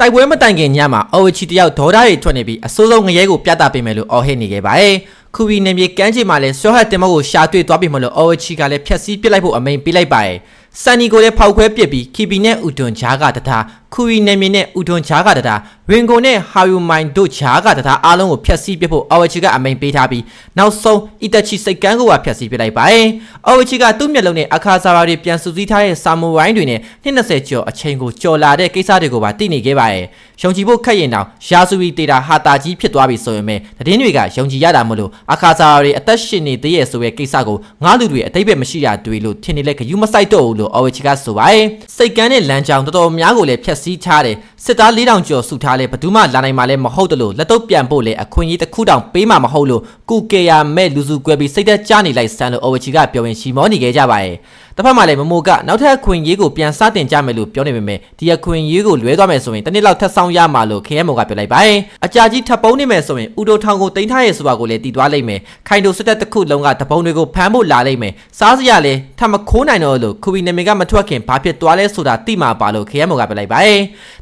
တိုက်ပွဲမတိုင်ခင်ညမှာအော်ဝချီတယောက်ဒေါ်ဒါတွေထွက်နေပြီးအစိုးဆုံးငရဲကိုပြသပေးမယ်လို့အော်ဟစ်နေခဲ့ပါတယ်။ခုဘီနေမြေကမ်းခြေမှာလည်းဆွဲဟတ်တင်မောကိုရှာတွေ့သွားပြီမလို့အော်ဝချီကလည်းဖျက်ဆီးပစ်လိုက်ဖို့အမိန်ပေးလိုက်ပါတယ်။ဆန်နီကိုလည်းဖောက်ခွဲပစ်ပြီးခီပီနဲ့ဥတွန်ဂျားကတထား ခုဘီနေမြေနဲ့ဥတွန်ဂျားကတထားရင်ကိုနဲ့ဟာယူမိုင်တို့ဂျားကတထားအားလုံးကိုဖျက်ဆီးပစ်ဖို့အော်ဝချီကအမိန်ပေးထားပြီးနောက်ဆုံးအီတချီစိတ်ကန်းကိုပါဖျက်ဆီးပစ်လိုက်ပါတယ်။အော်ဝချီကသူ့မျက်လုံးနဲ့အခါစာရာတွေပြန်စုစည်းထားတဲ့ဆာမူရိုင်းတွေနဲ့220ကျော်အချိန်ကိုကြော်လာတဲ့ကိစ္စတွေကိုပါသိနေခဲ့ပါတယ်။ရှုံချီဖို့ခက်ရင်တောင်ရာဇူရီတေတာဟာတာကြီးဖြစ်သွားပြီဆိုရင်ပဲသတင်းတွေကယုံကြည်ရတာမလို့အခါစာရာတွေအသက်ရှင်နေသေးရဲ့ဆိုတဲ့ကိစ္စကိုငါးလူတွေအတိတ်ပဲမရှိတာတွေ့လို့ထင်နေလဲခယူးမဆိုင်တော့ဘူးလို့အော်ဝချီကဆိုပါတယ်။စိတ်ကန်းတဲ့လမ်းကြောင်းတော်တော်များကိုလည်းဖျက်ဆီးထားတယ်။စစ်သား4000ကျော်စုထားလဲဘယ်သူမှလာနိုင်မှာလဲမဟုတ်တယ်လို့လက်တော့ပြန်ဖို့လဲအခွင့်အရေးတစ်ခုတောင်ပေးမှာမဟုတ်လို့ကုကေယာမဲ့လူစုကွဲပြီးစိတ်သက်ကြနေလိုက်စမ်းလို့အော်ဝချီကပြောရင်ရှီမောနေခဲ့ကြပါတယ်။တစ်ဖက်မှာလည်းမမိုကနောက်ထပ်အခွင့်အရေးကိုပြန်စတင်ကြမယ်လို့ပြောနေပေမဲ့ဒီအခွင့်အရေးကိုလွဲသွားမယ်ဆိုရင်တစ်နှစ်လောက်ထပ်ဆောင်ရမှာလို့ KM ကပြောလိုက်ပါတယ်။အကြာကြီးထပ်ပုံးနေမယ်ဆိုရင်ဥတိုထောင်ကိုတင်ထားရဲဆိုတာကိုလည်းတည်သွားလိမ့်မယ်။ခိုင်တိုစစ်တပ်တစ်ခုလုံးကတပုံးတွေကိုဖမ်းဖို့လာလိမ့်မယ်။စားစရာလည်းထပ်မခိုးနိုင်တော့လို့ခုဘီနမင်ကမထွက်ခင်ဘာဖြစ်သွားလဲဆိုတာသိမှာပါလို့ KM ကပြောလိုက်ပါတယ်။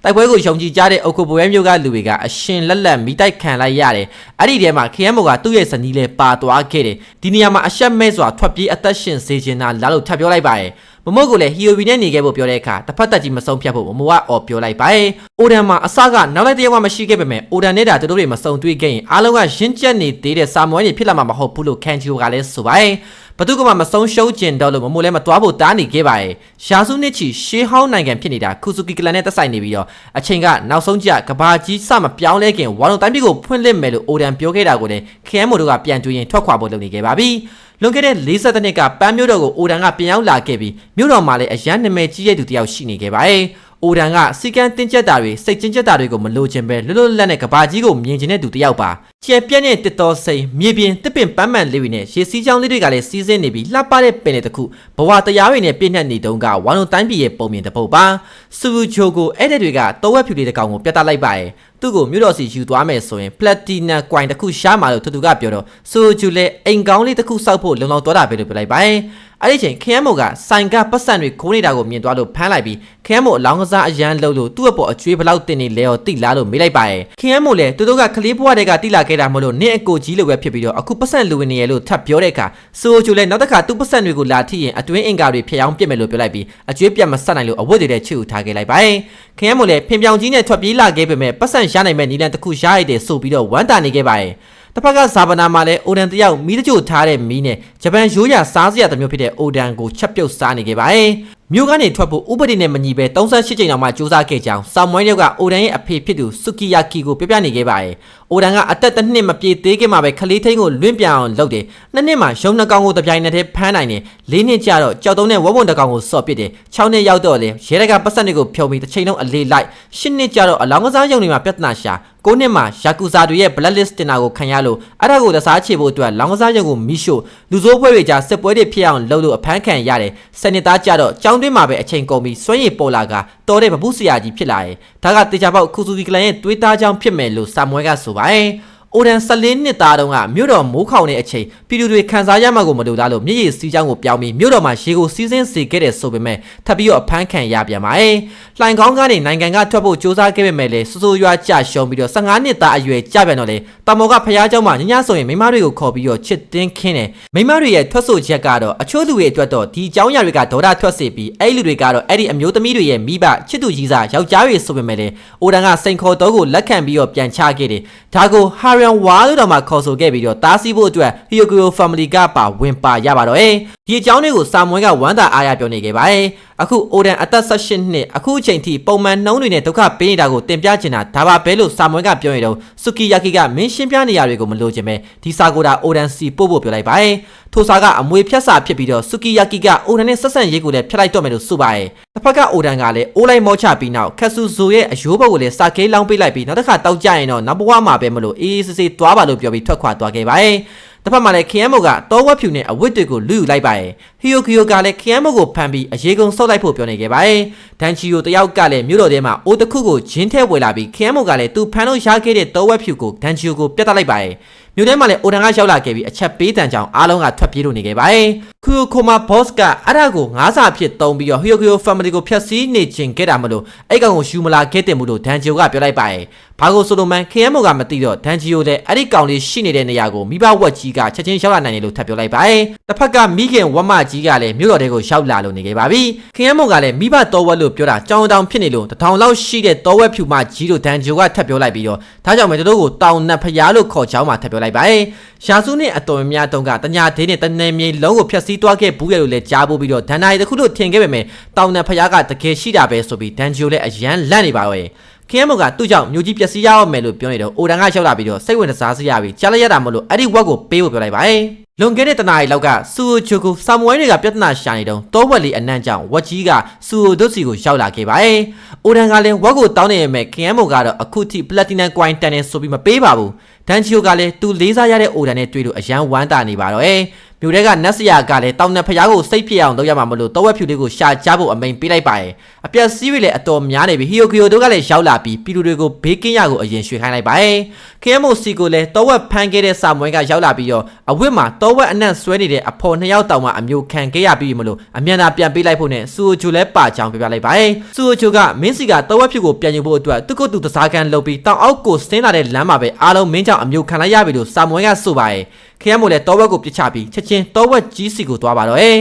တိုက်ပွဲကိုယုံကြည်ကြတဲ့အုတ်ခုဘွဲမျိုးကလူတွေကအရှင်လက်လက်မိတိုက်ခံလိုက်ရတယ်။အဲ့ဒီထဲမှာ KM ကသူ့ရဲ့ဇနီးလေးပါသွားခဲ့တယ်။ဒီနေရာမှာအရှက်မဲ့စွာထွက်ပြေးအသက်ရှင်စေချင်တာလာလို့ထပ်ပြောလိုက်ပါတယ်။မမို့ကိုလည်းဟီယိုဘီနဲ့နေခဲ့ဖို့ပြောတဲ့အခါတစ်ဖက်သက်ကြီးမဆုံးဖြတ်ဖို့မမို့ကအော်ပြောလိုက်ပါတယ်။အိုဒန်မှာအစကနောက်လိုက်တယောက်မှမရှိခဲ့ပေမဲ့အိုဒန်နဲ့တာတို့တွေမစုံတွေ့ခဲ့ရင်အားလုံးကရင်းကျက်နေသေးတဲ့စာမွေးတွေဖြစ်လာမှာမဟုတ်ဘူးလို့ခန်ချီယိုကလည်းဆိုပါတယ်။ ဘသူကမှမဆုံးရှုံးကျင်တော့လို့မမို့လည်းမသွားဖို့တားနေခဲ့ပါတယ်။ရှာစုနှစ်ချီရှေးဟောင်းနိုင်ငံဖြစ်နေတာခုဆူကီကလန်နဲ့သက်ဆိုင်နေပြီးတော့အချိန်ကနောက်ဆုံးကျကဘာကြီးစမပြောင်းလဲခင်ဝါလုံတိုင်းပြည်ကိုဖွင့်လှစ်မယ်လို့အိုဒန်ပြောခဲ့တာကိုလည်းခဲမိုတို့ကပြန်တွေးရင်ထွက်ခွာဖို့လုပ်နေခဲ့ပါပြီ။လွန်ခဲ့တဲ့40နှစ်ကပန်းမြို့တော်ကိုအိုဒန်ကပြန်ရောက်လာခဲ့ပြီးမြို့တော်မှာလည်းအရန်နာမည်ကြီးတဲ့သူတယောက်ရှိနေခဲ့ပါတယ်။ အိုဒန်ကစီကံတင်းကျပ်တာတွေစိတ်ချင်းကျပ်တာတွေကိုမလိုချင်ပဲလွတ်လွတ်လပ်နဲ့ကဘာကြီးကိုမြင်ချင်တဲ့သူတယောက်ပါ။ကျဲပြက်တဲ့တစ်တော်စိန်မြေပြင်တစ်ပင်ပန်းမှန်လေးတွေနဲ့ရေစီးချောင်းလေးတွေကလည်းစီးဆင်းနေပြီးလှပတဲ့ပင်တွေတစ်ခုဘဝတရားတွေနဲ့ပြည့်နှက်နေတုန်းကဝါလုံတိုင်းပြည်ရဲ့ပုံမြင်တစ်ပုတ်ပါ။စူဂျိုကိုအဲ့တဲ့တွေကတောဝက်ဖြူလေးတစ်ကောင်ကိုပြတ်တက်လိုက်ပါတယ်။သူ့ကိုမြို့တော်စီယူသွားမယ်ဆိုရင် platinum coin တစ်ခုရှားမှာလို့သူသူကပြောတော့ဆိုဂျူလည်းအိမ်ကောင်းလေးတစ်ခုစောက်ဖို့လုံလောက်သွားတာပဲလို့ပြောလိုက်ပါတယ် အဲ့ဒီချိန်ခရမ်းမိုကဆိုင်ကပတ်စံတွေခိုးနေတာကိုမြင်သွားလို့ဖမ်းလိုက်ပြီးခရမ်းမိုအလောင်းကစားအရန်လှုပ်လို့သူ့အပေါ်အကျွေးဘလောက်တင်နေလဲရောတိလားလို့မေးလိုက်ပါတယ်ခရမ်းမိုလည်းသူတို့ကကလေးဘွားတွေကတိလာခဲ့တာမလို့နင့်အကိုကြီးလိုပဲဖြစ်ပြီးတော့အခုပတ်စံလူဝင်နေရလို့ထပ်ပြောတဲ့အခါဆိုဂျူလည်းနောက်တစ်ခါသူ့ပတ်စံတွေကိုလာထိရင်အတွင်းအင်္ကာတွေဖျောင်းပစ်မယ်လို့ပြောလိုက်ပြီးအကျွေးပြတ်မဆက်နိုင်လို့အဝတ်တွေနဲ့ချစ်ဦးထားခဲ့လိုက်ပါတယ်ခရမ်းမိုလည်းဖင်ပြောင်ကြီးနဲ့ထွက်ပြေးလာခဲ့ပေမဲ့ပတ်စံရနိုင်မဲ့နီလန်တစ်ခုရရတဲ့ဆိုပြီးတော့ဝမ်းတာနေခဲ့ပါတယ် တစ်ဖက်ကဇာဗနာမှာလည်းအိုဒန်တယောက်မီးတချို့ထားတဲ့မီးနဲ့ဂျပန်ရိုးရာစားစရာတစ်မျိုးဖြစ်တဲ့အိုဒန်ကိုချက်ပြုတ်စားနေခဲ့ပါတယ်မြို့ကနေထွက်ဖို့ဥပဒေနဲ့မညီပဲ38ချိန်တောင်မှစူးစမ်းခဲ့ကြောင်းဆောင်းမွိုင်းရောက်ကအိုဒန်ရဲ့အဖေဖြစ်သူဆူကီယာကီကိုပြပြနေခဲ့ပါတယ်။ အိုဒန်ကအသက်တစ်နှစ်မပြည့်သေးခင်မှာပဲခလေးထိန်ကိုလွင့်ပြောင်လုပ်တယ်။နှစ်နှစ်မှာရုံနှကောင်ကိုတပြိုင်နက်တည်းဖမ်းနိုင်တယ်။လေးနှစ်ကြာတော့ကြောက်တုံးနဲ့ဝဝွန်တကောင်ကိုစော့ပစ်တယ်။6နှစ်ရောက်တော့လေရဲတကပတ်စံတွေကိုဖြုံပြီးတစ်ချိန်လုံးအလေးလိုက်။10နှစ်ကြာတော့အလောင်းကစားရုံတွေမှာပြဿနာရှာ။9နှစ်မှာယာကူဇာတွေရဲ့ blacklist တင်တာကိုခံရလို့အဲ့ဒါကိုတစားချေဖို့အတွက်လောင်းကစားရုံကိုမိရှို့လူစိုးပွဲတွေကြားစစ်ပွဲတွေဖြစ်အောင်လုပ်လို့အဖမ်းခံရတယ်။စနစ်သားကြတော့ကြောင်းတွင်းမှာပဲအချိန်ကုန်ပြီးစွန့်ရည်ပေါ်လာကတော်တဲ့ဗပုစရာကြီးဖြစ်လာတယ်။ဒါကတေချာပေါက်ခုစုဒီကလန်ရဲ့တွေးသားကြောင်းဖြစ်မယ်လို့စာမွဲကဆိုပါတယ်။ အိုဒန်14နှစ်သားတုန်းကမြို့တော်မိုးခေါင်တဲ့အချိန်ပြည်သူတွေခံစားရမှာကိုမလိုလားလို့မြစ်ရည်စီးချောင်းကိုပြောင်းပြီးမြို့တော်မှာရေကိုစီးဆင်းစေခဲ့တဲ့ဆိုပေမဲ့ထပ်ပြီးတော့အဖမ်းခံရပြန်ပါတယ်။လှိုင်ကောင်းကနေနိုင်ငံကထွက်ဖို့စ조사ခဲ့ပေမဲ့လည်းစိုးစိုးရွားကြရှုံးပြီးတော့15နှစ်သားအရွယ်ကြပြန်တော့လေတာမော်ကဖျားเจ้าမှာညညဆိုရင်မိမတွေကိုခေါ်ပြီးတော့ချစ်တင်းခင်းတယ်။မိမတွေရဲ့ထွက်ဆိုချက်ကတော့အချို့လူတွေအတွက်တော့ဒီအကြောင်းအရာတွေကဒေါသထွက်စေပြီးအဲ့လူတွေကတော့အဲ့ဒီအမျိုးသမီးတွေရဲ့မိဘချစ်သူကြီးစားယောက်ျားတွေဆိုပေမဲ့လည်းအိုဒန်ကစိန်ခေါ်တော့ကိုလက်ခံပြီးတော့ပြန်ချခဲ့တယ်။ဒါကိုဟာရ ရန်ဝါလို့တော့မှခေါ်ဆိုခဲ့ပြီးတော့တားဆီးဖို့အတွက် Hyokuro Family ကပါဝင်ပါရပါတော့တယ်။ဒီအကြောင်းတွေကိုစာမွေးကဝမ်းသာအားရပြောနေခဲ့ပါတယ်။အခုအိုဒန်အသက်18နှစ်အခုအချိန်ထိပုံမှန်နှုံးတွေနဲ့ဒုက္ခပေးနေတာကိုတင်ပြချင်တာဒါပါပဲလို့စာမွေးကပြောရတော့စုကီယာကီကမင်းရှင်းပြနေရတွေကိုမလိုချင်ပဲဒီစာကိုဒါအိုဒန်စီပို့ဖို့ပြောလိုက်ပါတယ်။ထိုစာကအမွေဖြတ်စာဖြစ်ပြီးတော့စုကီယာကီကအိုဒန်နဲ့ဆက်ဆံရေးကိုလည်းဖျက်လိုက်တော့မယ်လို့ဆိုပါတယ်။တစ်ဖက်ကအိုဒန်ကလည်းအိုးလိုက်မောချပြီးနောက်ခက်ဆူဇိုရဲ့အယိုးဘက်ကိုလည်းစာကေးလောင်းပေးလိုက်ပြီးနောက်တစ်ခါတောက်ကြရင်တော့နောက်ဘဝမှာပဲမလို့အေးအေးဆေးဆေးသွားပါလို့ပြောပြီးထွက်ခွာသွားခဲ့ပါတယ်။ တစ်ဖက်မှာလည်းခရမ်းမိုကတောဝက်ဖြူနဲ့အဝတ်တွေကိုလူယူလိုက်ပါတယ်။ဟီယိုကီယိုကလည်းခရမ်းမိုကိုဖမ်းပြီးအရေးကုန်ဆုပ်လိုက်ဖို့ပြောနေခဲ့ပါတယ်။ဒန်ချီယိုတယောက်ကလည်းမြို့တော်ထဲမှာအိုးတစ်ခုကိုဂျင်းထဲဝယ်လာပြီးခရမ်းမိုကလည်းသူဖမ်းလို့ရခဲ့တဲ့တောဝက်ဖြူကိုဒန်ချီယိုကိုပြတ်တက်လိုက်ပါတယ်။မြို့ထဲမှာလည်းအိုဒန်ကရောက်လာခဲ့ပြီးအချက်ပေးတန်ကြောင်အားလုံးကထွက်ပြေးလို့နေခဲ့ပါတယ်ခူခိုမာဘော့စ်ကအဲ့ဒါကိုငါးစာအဖြစ်သုံးပြီးတော့ဟီယိုကီယို family ကိုဖျက်ဆီးနေခြင်းခဲ့တာမလို့အဲ့ကောင်ကိုယူမလာခဲ့တယ်မှုလို့ဒန်ဂျီယိုကပြောလိုက်ပါတယ်ဘာကိုဆိုလိုမန်ခရမ်းမိုကမသိတော့ဒန်ဂျီယိုလည်းအဲ့ဒီကောင်လေးရှိနေတဲ့နေရာကိုမိဘဝက်ကြီးကချက်ချင်းရောက်လာနိုင်တယ်လို့ထပ်ပြောလိုက်ပါတယ်တစ်ဖက်ကမိခင်ဝက်မကြီးကလည်းမြို့တော်တဲကိုရောက်လာလို့နေခဲ့ပါပြီခရမ်းမိုကလည်းမိဘတော်ဝက်လို့ပြောတာကြောင်တောင်ဖြစ်နေလို့တထောင်လောက်ရှိတဲ့တော်ဝက်ဖြူမကြီးလို့ဒန်ဂျီယိုကထပ်ပြောလိုက်ပြီးတော့ဒါကြောင့်ပဲတို့ကိုတောင်နတ်ဖျားလို့ခေါ်ချောင်းမှာထပ်ပြောလိုက်ပါတယ်ရာစုနဲ့အတော်များများတုန်းကတညာသေးနဲ့တနေမြေလုံးကိုဖျက်ဆီးသွားခဲ့ဘူးရဲ့လို့လည်းကြားပို့ပြီးတော့ဒန်နာရီတစ်ခုလို့ထင်ခဲ့ပေမဲ့တောင်နတ်ဖျားကတကယ်ရှိတာပဲဆိုပြီးဒန်ဂျီယိုလည်းအရန်လန့်နေပါတော့ခင်းမိုကသူ့ကြောင့်မျိုးကြီးပျက်စီးရအောင်မယ်လို့ပြောနေတော့အိုဒန်ကရောက်လာပြီးတော့စိတ်ဝင်စားစရာပြီးကြားလိုက်ရတာမလို့အဲ့ဒီဝက်ကိုပေးဖို့ပြောလိုက်ပါတယ်လွန်ခဲ့တဲ့တနားရီလောက်ကစူချိုကိုဆာမွဲတွေကပြဿနာရှာနေတော့တောဝက်လေးအနံ့ကြောင့်ဝက်ကြီးကစူဒုတ်စီကိုရောက်လာခဲ့ပါတယ်။အိုဒန်ကလည်းဝက်ကိုတောင်းနေရမယ်ခင်းမိုကတော့အခုထိပလက်တီနမ်ကွိုင်းတန်နေဆိုပြီးမပေးပါဘူး။ ဒန်ချီယိုကလည်းသူလေးစားရတဲ့အိုဒန်နဲ့တွေ့လို့အရန်ဝမ်းတာနေပါတော့။မြို့ထဲကနတ်စရာကလည်းတောင်နယ်ဖျားကိုစိတ်ဖြစ်အောင်လုပ်ရမှာမလို့တောဝက်ဖြူလေးကိုရှာချဖို့အမိန်ပေးလိုက်ပါတယ်။အပြက်စီးတွေလည်းအတော်များနေပြီဟီယိုကီယိုတို့ကလည်းရောက်လာပြီးပြည်သူတွေကိုဘေးကင်းရကိုအရင်ရွှေ့ခိုင်းလိုက်ပါတယ်။ခရမိုစီကိုလည်းတောဝက်ဖန်ခဲ့တဲ့စာမွဲကရောက်လာပြီးတော့အဝတ်မှာတောဝက်အနံ့ဆွဲနေတဲ့အဖော်နှစ်ယောက်တောင်မှအမျိုးခံခဲ့ရပြီးမလို့အမြန်သာပြန်ပေးလိုက်ဖို့နဲ့စူအိုချိုလည်းပါချောင်းပြပြလိုက်ပါတယ်။စူအိုချိုကမင်းစီကတောဝက်ဖြူကိုပြန်ယူဖို့အတွက်သူ့ကိုယ်သူတစားကန်လုပ်ပြီးတောင်အောက်ကိုဆင်းလာတဲ့လမ်းမှာပဲအားလုံးမင်းကြောင့်အမျိုးခံလိုက်ရပြီလို့စာမွဲကဆိုပါတယ်။ခရမ်းမိုလည်းတောဝက်ကိုပြစ်ချပြီးချက်ချင်းတောဝက်ကြီးစီကိုသွားပါတော့တယ်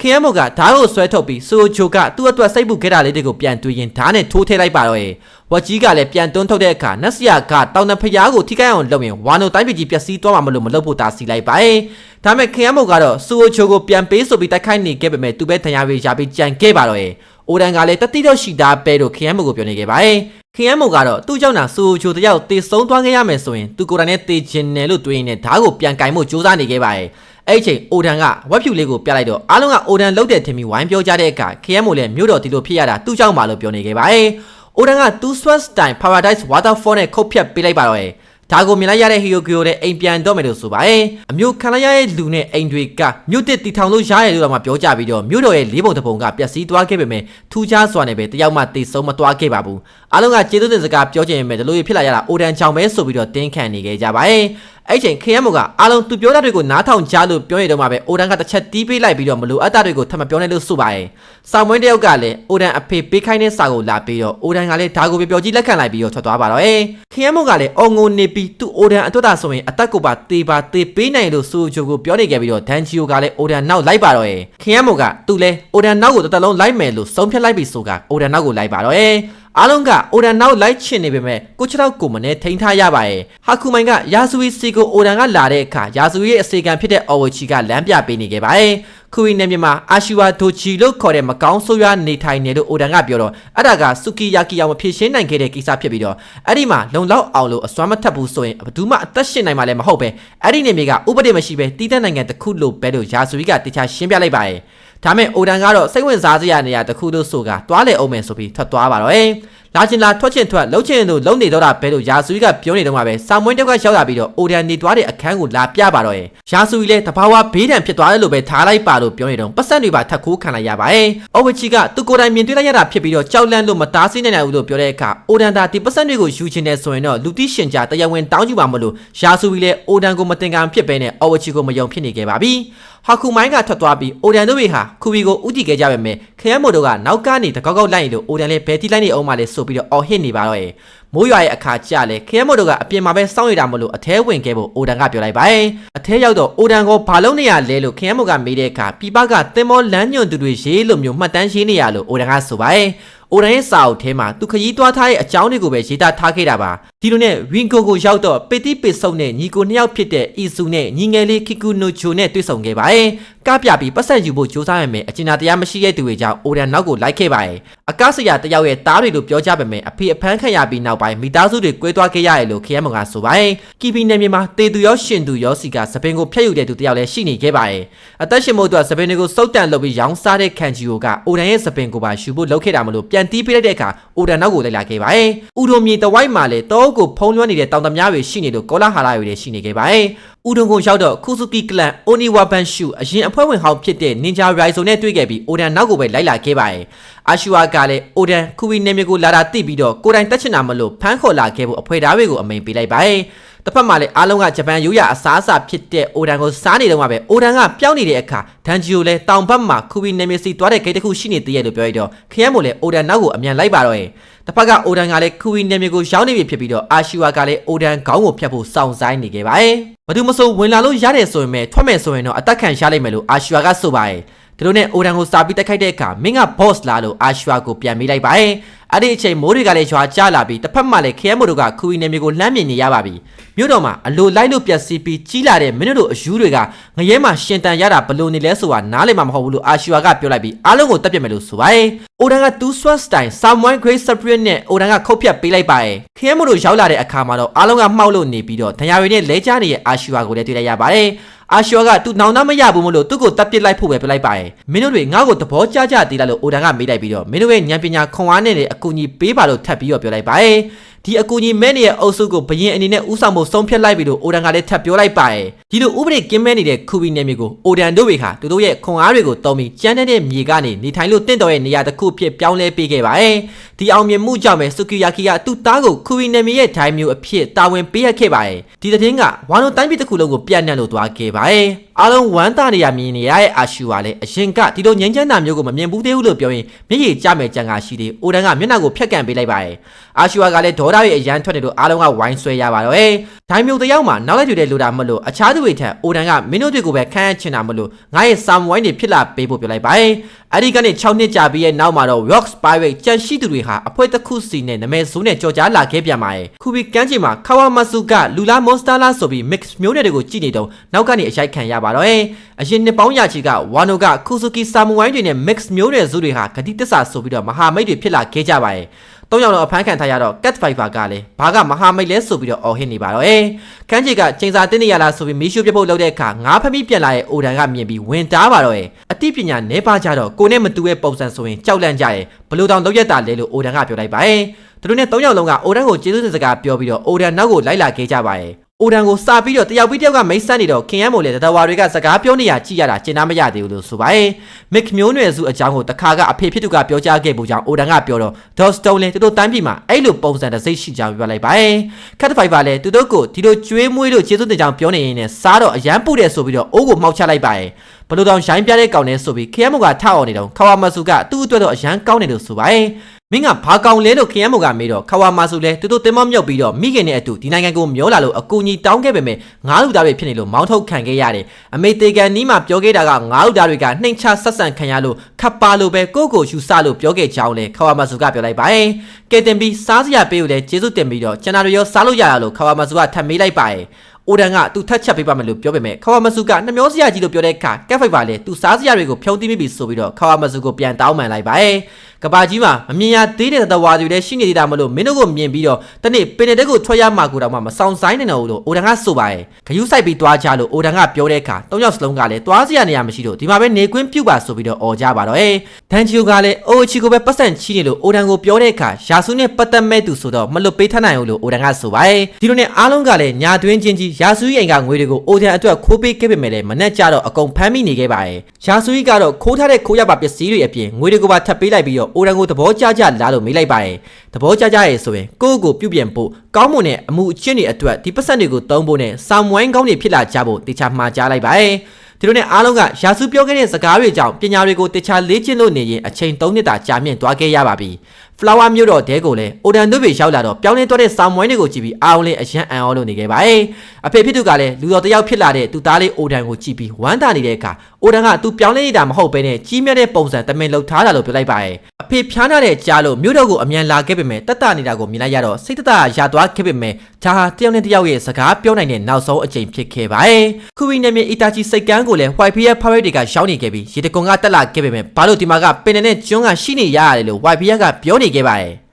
ခရမ်းမိုကဓာတ်ကိုဆွဲထုတ်ပြီးဆိုဂျိုကသူ့အတွက်စိတ်ပူခဲ့တာလေးတွေကိုပြန်တွေးရင်ဓာတ်နဲ့ထိုးထည့်လိုက်ပါတော့တယ်ဝက်ကြီးကလည်းပြန်တွန်းထုတ်တဲ့အခါနတ်စရာကတောင်တဖျားကိုထိခိုက်အောင်လုပ်ရင်ဝါနိုတိုင်းပြည်ကြီးပျက်စီးသွားမှာမလို့မလုပ်ဖို့တာစီလိုက်ပါရဲ့ဒါမဲ့ခရမ်းမိုကတော့စူချိုကိုပြန်ပေးဆိုပြီးတိုက်ခိုက်နေခဲ့ပေမဲ့သူပဲတရားရေးရပြီးကြံခဲ့ပါတော့ရဲ့အိုဒန်ကလည်းတတိတော့ရှိတာပဲလို့ခရမ်းမိုကိုပြောနေခဲ့ပါရဲ့ ခရမ်းမိုကတော့သူ့ကြောင့်နာစူချိုတယောက်တေဆုံးသွားခဲ့ရမယ်ဆိုရင်သူကိုယ်တိုင်နဲ့တေချင်တယ်လို့တွေးနေဓာတ်ကိုပြန်ကင်မှုစူးစမ်းနေခဲ့ပါရဲ့အဲ့ချိန်အိုဒန်ကဝက်ဖြူလေးကိုပြလိုက်တော့အားလုံးကအိုဒန်လုတ်တဲ့ထင်ပြီးဝိုင်းပြောကြတဲ့အခါခရဲမိုလည်းမြို့တော်ဒီလိုဖြစ်ရတာသူ့ကြောင့်ပါလို့ပြောနေခဲ့ပါတယ်။အိုဒန်ကသူ Swan Style Paradise Waterfall နဲ့ခုတ်ဖြတ်ပေးလိုက်ပါတော့ရဲ့။ ဒါကိုမြင်လိုက်ရတဲ့ဟီယိုကီယိုလည်းအိမ်ပြန်တော့မယ်လို့ဆိုပါတယ်။အမျိုးခံလိုက်ရတဲ့လူနဲ့အိမ်တွေကမြို့တစ်တီထောင်လို့ရရလို့တော့မှပြောကြပြီးတော့မြို့တော်ရဲ့လေးပုံတစ်ပုံကပျက်စီးသွားခဲ့ပေမဲ့ထူးခြားစွာနဲ့ပဲတယောက်မှတေဆုံးမသွားခဲ့ပါဘူး။အားလုံးကကျေးဇူးတင်စကားပြောချင်ပေမဲ့ဒီလိုဖြစ်လာရတာအိုဒန်ချောင်ပဲဆိုပြီးတော့တင်းခံနေခဲ့ကြပါတယ်။ အဲ့ချိန်ခရမ်းမိုကအားလုံးသူပြောတာတွေကိုနားထောင်ကြလို့ပြောရတော့မှပဲအိုဒန်ကတစ်ချက်တီးပေးလိုက်ပြီးတော့မလို့အပ်တာတွေကိုထပ်မပြောနဲ့လို့ဆိုပါရဲ့။စာမွေးတယောက်ကလည်းအိုဒန်အဖေပေးခိုင်းတဲ့စာကိုလာပြီးတော့အိုဒန်ကလည်းဒါကိုပြောကြီးလက်ခံလိုက်ပြီးတော့ထွက်သွားပါတော့။ခရမ်းမိုကလည်းအော်ငိုနေပြီးသူ့အိုဒန်အတွက်သာဆိုရင်အသက်ကိုပါတေးပါတေးပေးနိုင်လို့ဆိုချိုကိုပြောနေခဲ့ပြီးတော့ဒန်ချီယိုကလည်းအိုဒန်နောက်လိုက်ပါတော့။ခရမ်းမိုကသူ့လဲအိုဒန်နောက်ကိုတစ်သက်လုံးလိုက်မယ်လို့ဆုံးဖြတ်လိုက်ပြီးဆိုကအိုဒန်နောက်ကိုလိုက်ပါတော့။ အားလုံးကအိုဒန်နောက်လိုက်ချင်နေပေမဲ့ကိုချတော့ကိုမနဲ့ထိန်းထားရပါရဲ့ဟာကူမိုင်ကယာဆူဝီစီကိုအိုဒန်ကလာတဲ့အခါယာဆူဝီရဲ့အစေခံဖြစ်တဲ့အော်ဝချီကလမ်းပြပေးနေခဲ့ပါရဲ့ခူဝီနယ်မြေမှာအာရှီဝါဒိုချီလို့ခေါ်တဲ့မကောင်းဆိုးရွားနေထိုင်နေလို့အိုဒန်ကပြောတော့အဲ့ဒါကစူကီယာကီအောင်မဖြစ်ရှင်းနိုင်ခဲ့တဲ့ကိစ္စဖြစ်ပြီးတော့အဲ့ဒီမှာလုံလောက်အောင်လို့အစွမ်းမထက်ဘူးဆိုရင်ဘယ်သူမှအသက်ရှင်နိုင်မှာလည်းမဟုတ်ပဲအဲ့ဒီနယ်မြေကဥပဒေမရှိပဲတည်တဲ့နိုင်ငံတစ်ခုလို့ပဲလို့ယာဆူဝီကတခြားရှင်းပြလိုက်ပါရဲ့ဒါမဲ့အိုဒန်ကတော့စိတ်ဝင်စားစရာနေရာတစ်ခုလို့ဆိုကတွားလေအောင်မယ်ဆိုပြီးထွက်သွားပါတော့။ လာချင်လာထွက်ချင်ထွက်လှုပ်ချင်လို့လုံနေတော့တာပဲလို့ယာဆူကြီးကပြောနေတော့မှပဲစာမွင်းတယောက်ကရောက်လာပြီးတော့အိုဒန်နေသွားတဲ့အခန်းကိုလာပြပါတော့ရဲ့။ယာဆူကြီးလည်းတဘာဝဘေးဒဏ်ဖြစ်သွားတယ်လို့ပဲထားလိုက်ပါလို့ပြောနေတော့ပတ်စံတွေပါထက်ခိုးခံလိုက်ရပါရဲ့။အော်ဝချီကသူကိုယ်တိုင်မြင်တွေ့လိုက်ရတာဖြစ်ပြီးတော့ကြောက်လန့်လို့မတားဆီးနိုင်ဘူးလို့ပြောတဲ့အခါအိုဒန်သာဒီပတ်စံတွေကိုယူချင်တယ်ဆိုရင်တော့လူတိရှင်ကြတရားဝင်တောင်းကြည့်ပါမလို့ယာဆူကြီးလည်းအိုဒန်ကိုမတင်ကံဖြစ်ပဲနဲ့အော်ဝချီကိုမယုံဖြစ်နေခဲ့ပါပြီ။ဟာကူမိုင်းကထွက်သွားပြီးအိုဒန်တို့တွေဟာခူဘီကိုဥတီခဲ့ကြပါမယ်ခရမ်းမိုတို့ကနောက်ကနေတကောက်ကောက်လိုက်လို့အိုဒန်လည်းဘယ်တီလိုက်နေအောင်မလဲဆိုပြီးတော့အော်ဟစ်နေပါတော့ရဲ့မိုးရွာရဲ့အခါကျလဲခရမ်းမိုတို့ကအပြင်မှာပဲစောင့်ရတာမလို့အထဲဝင်ခဲ့ဖို့အိုဒန်ကပြောလိုက်ပါရဲ့အထဲရောက်တော့အိုဒန်ကိုဘာလုံးနေရလဲလို့ခရမ်းမိုကမေးတဲ့အခါပြပကတင်မောလမ်းညွန်သူတွေရေးလို့မျိုးမှတ်တမ်းရေးနေရလို့အိုဒန်ကဆိုပါရဲ့အိုရန်ရဲ့စာအုပ်ထဲမှာသူခရီးသွားထားတဲ့အကြောင်းတွေကိုပဲရေးသားထားခဲ့တာပါဒီလိုနဲ့ဝင်းကိုကိုရောက်တော့ပေတိပေဆုံနဲ့ညီကိုနှစ်ယောက်ဖြစ်တဲ့အီဆူနဲ့ညီငယ်လေးခီကူနိုချိုနဲ့တွေ့ဆုံခဲ့ပါတယ်ကပြပြီးပတ်ဆက်ယူဖို့ကြိုးစားရမယ်အကျဉ်းသားတရားမရှိတဲ့သူတွေကြောင့်အိုရန်နောက်ကိုလိုက်ခဲ့ပါတယ်အကဆရာတယောက်ရဲ့တားတွေလို့ပြောကြပေမဲ့အဖေအဖမ်းခံရပြီးနောက်ပိုင်းမိသားစုတွေကွဲသွားခဲ့ရတယ်လို့ခရမ်းမကဆိုပါတယ်ကီပီနယ်မြေမှာတေသူရောရှင်သူရောစီကစပင်ကိုဖျက်ယူတဲ့သူတယောက်လည်းရှိနေခဲ့ပါတယ်အသက်ရှင်ဖို့အတွက်စပင်တွေကိုစုပ်တန်လုပ်ပြီးရောင်းစားတဲ့ခန်ဂျီယိုကအိုရန်ရဲ့စပင်ကိုပါယူဖို့လုပ်ခဲ့တာမလို့ပြန်တီးပေးလိုက်တဲ့အခါအိုဒန်နောက်ကိုလိုက်လာခဲ့ပါတယ်။ဥဒုံမြေတဝိုက်မှာလည်းတောအုပ်ကိုဖုံးလွှမ်းနေတဲ့တောင်တမားတွေရှိနေလို့ကောလာဟာလာတွေလည်းရှိနေခဲ့ပါတယ်။ဥဒုံကိုရောက်တော့ခုစုကီကလန်အိုနီဝါဘန်ရှူအရင်အဖွဲ့ဝင်ဟောင်းဖြစ်တဲ့နင်ဂျာရိုင်ဆိုနဲ့တွေ့ခဲ့ပြီးအိုဒန်နောက်ကိုပဲလိုက်လာခဲ့ပါတယ်။အာရှူအာကလည်းအိုဒန်ခူဝီနေမြေကိုလာတာသိပြီးတော့ကိုတိုင်တက်ချင်တာမလို့ဖမ်းခေါ်လာခဲ့ဖို့အဖွဲ့သားတွေကိုအမိန်ပေးလိုက်ပါတယ်။ တတစ်ဖက်မှာလည်းအားလုံးကဂျပန်ရိုးရာအစားအစာဖြစ်တဲ့အိုဒန်ကိုစားနေတော့မှပဲအိုဒန်ကပြောင်းနေတဲ့အခါဒန်ဂျီယိုလည်းတောင်ဘက်မှာခူဘီနေမီစီသွားတဲ့ဂိတ်တစ်ခုရှိနေသေးရဲ့လို့ပြောရတော့ခရမ်းမိုလည်းအိုဒန်နောက်ကိုအမြန်လိုက်ပါတော့ရဲ့တစ်ဖက်ကအိုဒန်ကလည်းခူဘီနေမီကိုရောက်နေပြီဖြစ်ပြီးတော့အာရှီဝါကလည်းအိုဒန်ခေါင်းကိုဖျက်ဖို့စောင့်ဆိုင်နေခဲ့ပါရဲ့ဘာလို့မဆိုဝင်လာလို့ရတယ်ဆိုရင်ပဲထွက်မယ်ဆိုရင်တော့အသက်ခံရှားလိုက်မယ်လို့အာရှီဝါကဆိုပါရဲ့သူတို့နဲ့အိုဒန်ကိုစာပြီးတိုက်ခိုက်တဲ့အခါမင်းက boss လာလို့အာရှွာကိုပြန်မေးလိုက်ပါရဲ့ အဲ့ဒီအချိန်မိုးတွေကလည်းရွာကျလာပြီးတစ်ဖက်မှာလည်းခရဲမို့တို့ကခူဝီနယ်မြေကိုလှမ်းမြင်နေရပါပြီမြို့တော်မှာအလိုလိုက်လို့ပြက်စီးပြီးကြီးလာတဲ့မင်းတို့အယူတွေကငရဲမှာရှင်တန်ရတာဘလို့နေလဲဆိုတာနားလည်မှာမဟုတ်ဘူးလို့အာရှွာကပြောလိုက်ပြီးအားလုံးကိုတက်ပြစ်မယ်လို့ဆိုပါရဲ့အိုဒန်က2 swat style someone great spirit နဲ့အိုဒန်ကခုတ်ဖြတ်ပေးလိုက်ပါရဲ့ခရဲမို့တို့ရောက်လာတဲ့အခါမှာတော့အားလုံးကမှောက်လို့နေပြီးတော့ဒဏ်ရာတွေနဲ့လဲကျနေတဲ့အာရှွာကိုလည်းတွေ့လိုက်ရပါတယ်အာရှောကသူနောင်တမရဘူးမလို့သူ့ကိုတပ်ပစ်လိုက်ဖို့ပဲပြလိုက်ပါရဲ့မင်းတို့တွေငါ့ကိုသဘောကျကျသေးလားလို့အိုဒန်ကမေးလိုက်ပြီးတော့မင်းတို့ရဲ့ဉာဏ်ပညာခွန်အားနဲ့လည်းအကူအညီပေးပါလို့ထပ်ပြီးတော့ပြောလိုက်ပါရဲ့ ဒီအကူအညီမဲနေရဲ့အုပ်စုကိုဘရင်အနေနဲ့ဥဆောင်ဖို့ဆုံးဖြတ်လိုက်ပြီးတော့အိုဒန်ကလည်းထပ်ပြောလိုက်ပါရဲ့ဒီလိုဥပဒေကင်းမဲနေတဲ့ခူဘီနယ်မြေကိုအိုဒန်တို့တွေဟာသူတို့ရဲ့ခွန်အားတွေကိုတုံးပြီးကြမ်းတဲ့မြေကနေနေထိုင်လို့တင့်တော်ရဲ့နေရာတစ်ခုဖြစ်ပြောင်းလဲပေးခဲ့ပါရဲ့ဒီအောင်မြင်မှုကြောင့်ပဲဆူကီယာကီကသူ့သားကိုခူဘီနယ်မြေရဲ့ဒိုင်းမျိုးအဖြစ်တာဝန်ပေးရခဲ့ပါရဲ့ဒီသတင်းကဝါလုံးတိုင်းပြည်တစ်ခုလုံးကိုပြန့်နှံ့လို့သွားခဲ့ပါရဲ့အားလုံးဝမ်းသာနေရမြင်နေရတဲ့အာရှူကလည်းအရင်ကဒီလိုငြိမ်းချမ်းသာမျိုးကိုမမြင်ဘူးသေးဘူးလို့ပြောရင်မျက်ရည်ကျမဲ့ကြံကရှိသေးအိုဒန်ကမျက်နှာကိုဖျက်ကန်ပေးလိုက်ပါရဲ့အာရှူကလည်းဒေါ်ဘောထားတွေအရန်ထွက်နေလို့အားလုံးကဝိုင်းဆွဲရပါတော့ဟဲ့ဒိုင်မျိုးတယောက်မှနောက်လိုက်တူတဲ့လူတာမလို့အခြားသူတွေထက်အိုတန်ကမင်းတို့တွေကိုပဲခန့်ချင်တာမလို့ငါရဲ့ဆာမဝိုင်းတွေဖြစ်လာပေးဖို့ပြောလိုက်ပါဟဲ့အဲ့ဒီကနေ့6နှစ်ကြာပြီးရဲ့နောက်မှာတော့ Rock Pirate ကြံရှိသူတွေဟာအဖွဲ့တစ်ခုစီနဲ့နမဲဆိုးနဲ့ကြော်ကြားလာခဲ့ပြန်ပါတယ်ခုပြီးကမ်းခြေမှာ Kawamasuka Lula Monster လာဆိုပြီး Mix မျိုးနဲ့တွေကိုကြည့်နေတော့နောက်ကနေအရိုက်ခံရပါတော့ဟဲ့အရင်နှစ်ပေါင်းရာချီက Wano က Kuzuki Samurai တွေနဲ့ Mix မျိုးနဲ့စုတွေဟာဂတိတစ္ဆာဆိုပြီးတော့မဟာမိတ်တွေဖြစ်လာခဲ့ကြပါတယ် ၃ယောက်တော့အဖမ်းခံထားရတော့ Cat Fiber ကလည်းဘာကမဟာမိတ်လဲဆိုပြီးတော့အော်ဟစ်နေပါတော့တယ်။ခန်းချေကချိန်စာတင်းနေရလားဆိုပြီးမီးရှို့ပြဖို့လုပ်တဲ့အခါငါးဖမီးပြန်လာတဲ့အိုဒန်ကမြင်ပြီးဝင်တားပါတော့တယ်။အသိပညာနဲပါကြတော့ကိုနဲ့မတူတဲ့ပုံစံဆိုရင်ကြောက်လန့်ကြတယ်။ဘလို့တောင်လောက်ရတာလဲလို့အိုဒန်ကပြောလိုက်ပါတယ်။သူတို့နဲ့၃ယောက်လုံးကအိုဒန်ကိုကျေးဇူးတင်စကားပြောပြီးတော့အိုဒန်နောက်ကိုလိုက်လာခဲ့ကြပါတယ်။ အိုဒန်ကိုစာပြီးတော့တယောက်ပြီးတယောက်ကမိတ်ဆက်နေတော့ခင်ရမို့လေတတဝါတွေကစကားပြောနေရကြည့်ရတာကျင်နာမရသေးဘူးလို့ဆိုပါရဲ့မစ်မျိုးနွယ်စုအကြောင်းကိုတခါကအဖေဖြစ်သူကပြောကြားခဲ့ဖို့ကြောင့်အိုဒန်ကပြောတော့ဒေါ့စတုံးလည်းသူတို့တိုင်းပြည်မှာအဲ့လိုပုံစံတစ်စိတ်ရှိကြောင်းပြောလိုက်ပါရဲ့ခတ်ဖိုင်ပါလည်းသူတို့ကိုဒီလိုကျွေးမွေးလို့ကျေးဇူးတင်ကြောင်းပြောနေရင်လည်းစားတော့အရန်ပူတယ်ဆိုပြီးတော့အိုးကိုမှောက်ချလိုက်ပါရဲ့ဘလို့တောင်ရိုင်းပြတဲ့ကောင်နဲ့ဆိုပြီးခရမိုကထအောင်နေတော့ခဝါမဆုကသူ့အတွက်တော့အရန်ကောင်းတယ်လို့ဆိုပါရဲ့ မင်းကဘာကောင်လဲလို့ခရမ်းမိုကမေးတော့ခဝါမာစုလဲတူတူတင်မမြုပ်ပြီးတော့မိခင်နဲ့အတူဒီနိုင်ငံကိုမျောလာလို့အကူကြီးတောင်းခဲ့ပေမဲ့ငါးလူသားတွေဖြစ်နေလို့မောင်းထုတ်ခံခဲ့ရတယ်အမေတေကန်နီးမှာပြောခဲ့တာကငါးလူသားတွေကနှိမ်ချဆက်ဆံခံရလို့ခပ်ပါလို့ပဲကိုကိုယူဆလို့ပြောခဲ့ကြောင်းလဲခဝါမာစုကပြောလိုက်ပါရဲ့ကဲတင်ပြီးစားစရာပေးလို့လဲကျေးဇူးတင်ပြီးတော့ကျန်တာတွေရောစားလို့ရရလို့ခဝါမာစုကထပ်မေးလိုက်ပါရဲ့အိုဒန်ကသူထက်ချက်ပေးပါမယ်လို့ပြောပေမဲ့ခဝါမစုကနှမျောစရာကြီးလို့ပြောတဲ့အခါကက်ဖိုက်ပါလေသူစားစရာတွေကိုဖြုံးသိမိပြီဆိုပြီးတော့ခဝါမစုကိုပြန်တောင်းပန်လိုက်ပါရဲ့ကဘာကြီးမှာမမြင်ရသေးတဲ့သတ္တဝါတွေလည်းရှိနေသေးတာမလို့မင်းတို့ကိုမြင်ပြီးတော့တနေ့ပင်တဲ့ကိုထွက်ရမှာကိုတော့မှမဆောင်ဆိုင်နိုင်တော့ဘူးလို့အိုဒန်ကဆိုပါရဲ့ဂယုစိုက်ပြီးတွားကြလို့အိုဒန်ကပြောတဲ့အခါသုံးယောက်စလုံးကလည်းတွားစရာနေရာမရှိတော့ဒီမှာပဲနေကွင်းပြုတ်ပါဆိုပြီးတော့អော်ကြပါတော့ရဲ့ဒန်ချီယိုကလည်းအိုချီကိုပဲပတ်စံချီနေလို့အိုဒန်ကိုပြောတဲ့အခါယာစုနဲ့ပတ်သက်မဲ့သူဆိုတော့မလွတ်ပေးထနိုင်ဘူးလို့အိုဒန်ကဆိုပါရဲ့ဒီလိုနဲ့အားလုံးကလည်းညာတွင်းချင်းကြီးယာစုရဲ့အိမ်ကငွေတွေကိုအိုဒန်အတွက်ခိုးပေးခဲ့ပေမဲ့လည်းမနဲ့ကြတော့အကုန်ဖမ်းမိနေခဲ့ပါရဲ့ယာစုကြီးကတော့ခိုးထားတဲ့ခိုးရပါပစ္စည်းတွေအပြင်ငွေတွေကိုပါထပ်ပေးလိုက်ပြီးတော့အိုဒန်ကိုသဘောကျကြလားလို့မေးလိုက်ပါရဲ့သဘောကျကြရဲ့ဆိုရင်ကိုယ့်ကိုပြုပြင်ဖို့ကောင်းမွန်တဲ့အမှုအကျင့်တွေအတွက်ဒီပတ်စံတွေကိုသုံးဖို့နဲ့ဆာမွိုင်းကောင်းတွေဖြစ်လာကြဖို့တေချာမှားကြားလိုက်ပါရဲ့ဒီလိုနဲ့အားလုံးကရာစုပြောခဲ့တဲ့စကားတွေကြောင့်ပညာတွေကိုတေချာလေ့ကျင့်လို့နေရင်အချိန်၃နှစ်တာကြာမြင့်သွားခဲ့ရပါပြီ။ flower မျိုးတော့ဒဲကိုလည်းအိုဒန်တို့ပဲရောက်လာတော့ပြောင်းလဲသွားတဲ့စာမွိုင်းတွေကိုကြည့်ပြီးအာအောင်လေးအရန်အံ့ဩလို့နေခဲ့ပါရဲ့။အဖေဖြစ်သူကလည်းလူတော်တစ်ယောက်ဖြစ်လာတဲ့သူသားလေးအိုဒန်ကိုကြည့်ပြီးဝမ်းသာနေတဲ့အခါအိုဒန်ကသူပြောင်းလဲနေတာမဟုတ်ဘဲနဲ့ကြီးမြတ်တဲ့ပုံစံတမင်လှုပ်ထားတာလို့ပြောလိုက်ပါရဲ့။အ ဖေဖျားနာတဲ့ကြားလို့မျိုးတော့ကိုအမြန်လာခဲ့ပေမဲ့တက်တာနေတာကိုမြင်လိုက်ရတော့စိတ်တတရသွားခဲ့ပေမဲ့ဒါဟာတယောက်နဲ့တယောက်ရဲ့စကားပြောနိုင်တဲ့နောက်ဆုံးအချိန်ဖြစ်ခဲ့ပါရဲ့။ခုဝီနယ်မြေအီတာချီစိတ်ကန်းကိုလည်း YPF Pirate တွေကရှောင်းနေခဲ့ပြီးရေတကွန်ကတက်လာခဲ့ပေမဲ့ဘာလို့ဒီမှာကပင်နဲ့ကျွန်းကရှိနေရရတယ်လို့ YPF ကပြောနေခဲ့ပါရဲ့။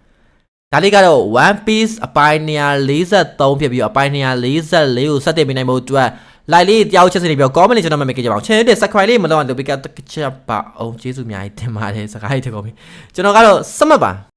ဒါလေးကတော့ One Piece အပိုင်း143ဖြစ်ပြီးတော့အပိုင်း144ကိုစတင်ပေးနိုင်ဖို့အတွက် လိုက်လေးတယောက်ချက်စနေပြီးတော့ comment လေးကျွန်တော်မှမကြည့်ကြပါအောင် channel လေး subscribe လေးမလုပ်အောင်လုပ်ပြီးကတက်ချက်ပါအောင်ကျေးဇူးအများကြီးတင်ပါတယ်စကားလေးတကောပြီကျွန်တော်ကတော့စမတ်ပါ